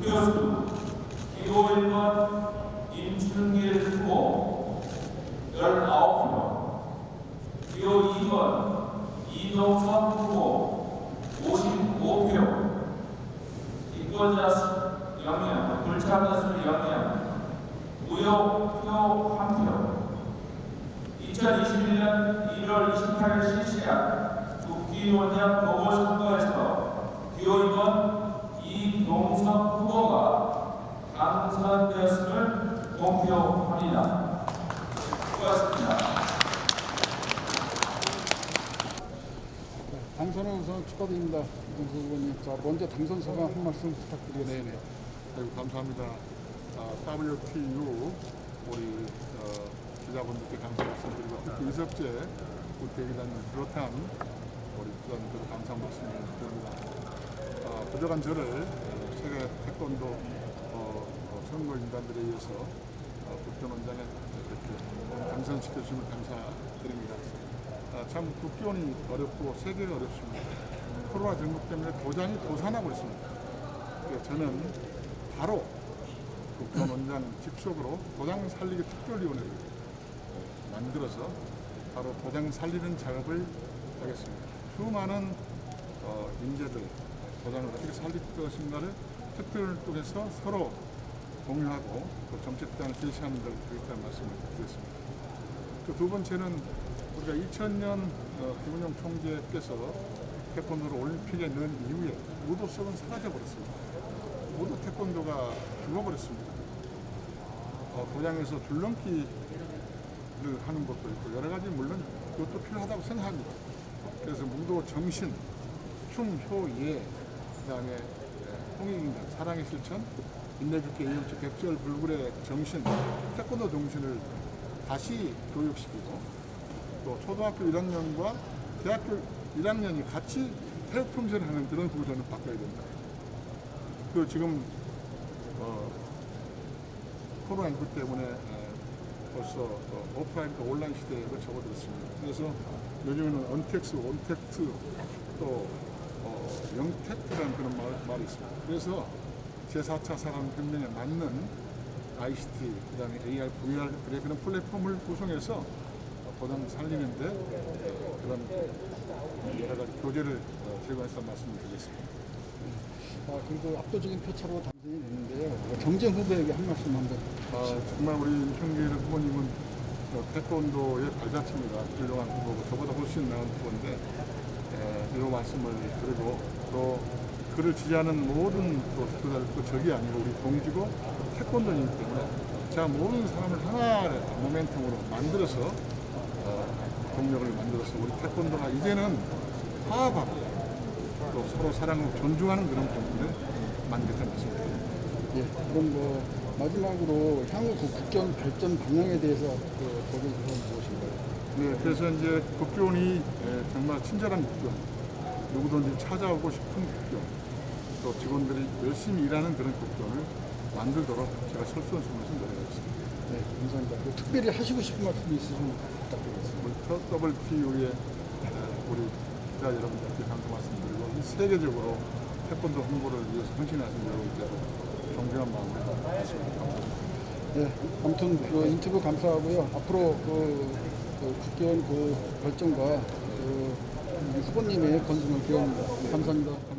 기호 1번 임춘길 후보 19표 기호 2번 이동섭 후보 55표 기권자 수 0명 불참자 수 0명 무효표 1표 2021년 1월 28일 실시한 국기원장 보궐선거에서 기호 2번 이동석 후보가 당선되었음을 공표합니다. 수고하셨습니다. 당선한 우선 축하드립니다. 이동수 의원님. 자, 먼저 당선 소감 한 말씀 부탁드리겠습니다. 네네. 아이고, 감사합니다. 아, WTU 우리 어, 기자분들께 감사 말씀드리고 특히 이석재 우리 대기자님 비롯한 우리 기자님들 감사 말씀드립니다. 아, 부족한 저를 어, 세계 태권도 어, 어, 선거인단들에 의해서 어, 국정원장에 이렇게 당선시켜 주시면 감사드립니다. 아, 참 국기원이 어렵고 세계가 어렵습니다. 코로나 전국 때문에 도장이 도산하고 있습니다. 그래서 저는 바로 국정원장 직속으로 도장 살리기 특별위원회를 만들어서 바로 도장 살리는 작업을 하겠습니다. 수많은 어, 인재들 도장을 어떻게 살릴 것인가를 특별을 통해서 서로 공유하고 또 정책단을 제시하는 걸 그렇게 말씀을 드렸습니다. 그 두 번째는 우리가 2000년 어, 김은영 총재께서 태권도를 올림픽에 넣은 이후에 무도성은 사라져버렸습니다. 모두 태권도가 죽어버렸습니다. 어, 도장에서 줄넘기를 하는 것도 있고 여러 가지 물론 그것도 필요하다고 생각합니다. 그래서 무도 정신, 춤, 효, 예, 그 다음에 예, 홍익인간, 사랑의 실천, 인내깊게 이음치 백절 불굴의 정신, 태권도 정신을 다시 교육시키고 또 초등학교 1학년과 대학교 1학년이 같이 태극 품새를 하는 그런 구조는 바꿔야 된다. 그 지금 어, 코로나19 때문에 에, 벌써 어, 오프라인과 온라인 시대에 접어들었습니다. 그래서 요즘에는 언택스, 온택트 또 어, 영택트라는 그런 말, 말이 있습니다. 그래서 제4차 산업혁명에 맞는 ICT, 그 다음에 AR, VR 그래 그런 플랫폼을 구성해서 어, 보장 살리는데 에, 그런 여러 가지 교재를 어, 제공해서 말씀드리겠습니다. 아, 그리고 압도적인 표차로 당선이 됐는데요. 경쟁 후보에게 한 말씀 한번. 아, 정말 우리 임평길 후보님은 어, 태권도의 발자취입니다. 훌륭한 후보고 저보다 훨씬 나은 후보인데 에, 이 말씀을 드리고 또 그를 지지하는 모든 또 그들 또 적이 아니고 우리 동지고 태권도이기 때문에 제가 모든 사람을 하나의 모멘텀으로 만들어서 어, 동력을 만들어서 우리 태권도가 이제는 화합하고 또 서로 사랑하고 존중하는 그런 분들을 만들겠다는 말씀입니다. 예, 그럼 뭐 마지막으로 향후 그 국견 발전 방향에 대해서 그 거기 좀 무엇인가요? 네, 그래서 이제 국교원이 에, 정말 친절한 국교원, 누구든지 찾아오고 싶은 국교원, 또 직원들이 열심히 일하는 그런 국교원을 만들도록 제가 설수원수면서 노력하겠습니다. 네, 감사합니다. 그 특별히 하시고 싶은 말씀이 있으시면 부탁드리겠습니다. 우리 WTU의 우리 기자 여러분들께 감사 말씀드리고 이 세계적으로 태권도 홍보를 위해서 헌신하신 여러분께도 존경한 마음으로 말씀드립니다. 네, 아무튼 그 인터뷰 감사하고요. 앞으로 그, 그 국회의원 그 결정과 그 후보님의 건승을 기원합니다. 감사합니다.